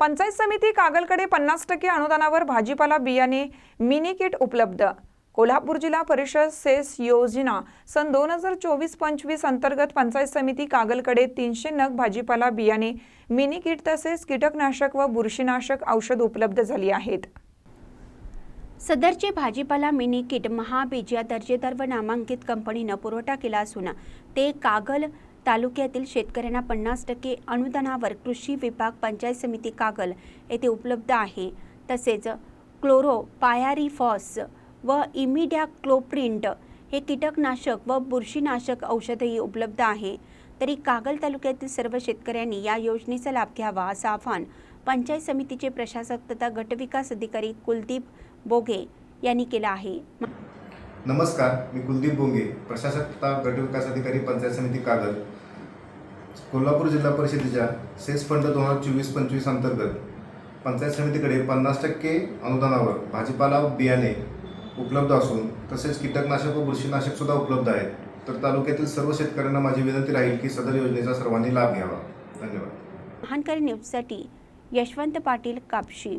पंचायत समिती कागलकडे पन्नास टक्के अनुदानावर भाजीपाला बियाणे मिनी किट उपलब्ध. कोल्हापूर जिल्हा परिषद सेस योजना सन दोन हजार चोवीस पंचवीस अंतर्गत पंचायत समिती कागलकडे तीनशे नग भाजीपाला बियाणे मिनी किट तसेच कीटकनाशक व बुरशीनाशक औषध उपलब्ध झाली आहेत. सदरचे भाजीपाला मिनी किट महाबीज या दर्जेदार व नामांकित कंपनीनं पुरवठा केला असून ते कागल तालुक्यातील शेतकऱ्यांना पन्नास टक्के अनुदानावर कृषी विभाग पंचायत समिती कागल येथे उपलब्ध आहे. तसेच क्लोरो पायारिफॉस व इमिड्या क्लोप्रिंट हे कीटकनाशक व बुरशीनाशक औषधही उपलब्ध आहे. तरी कागल तालुक्यातील सर्व शेतकऱ्यांनी या योजनेचा लाभ घ्यावा असं आवाहन पंचायत समितीचे प्रशासक तथा गटविकास अधिकारी कुलदीप बोगे यांनी केलं आहे. नमस्कार मी कुलदीप बोंगे प्रशासकता गटविकास अधिकारी पंचायत समिती कागद. कोल्हापूर जिल्हा परिषदेच्या सेस फंड दोन हजार चोवीस पंचवीस अंतर्गत पंचायत समितीकडे पन्नास टक्के अनुदानावर भाजीपाला व बियाणे उपलब्ध असून तसेच कीटकनाशक व बुरशीनाशकसुद्धा उपलब्ध आहेत. तर तालुक्यातील सर्व शेतकऱ्यांना माझी विनंती राहील की सदर योजनेचा सर्वांनी लाभ घ्यावा. धन्यवाद. महानकरी न्यूजसाठी यशवंत पाटील कापशी.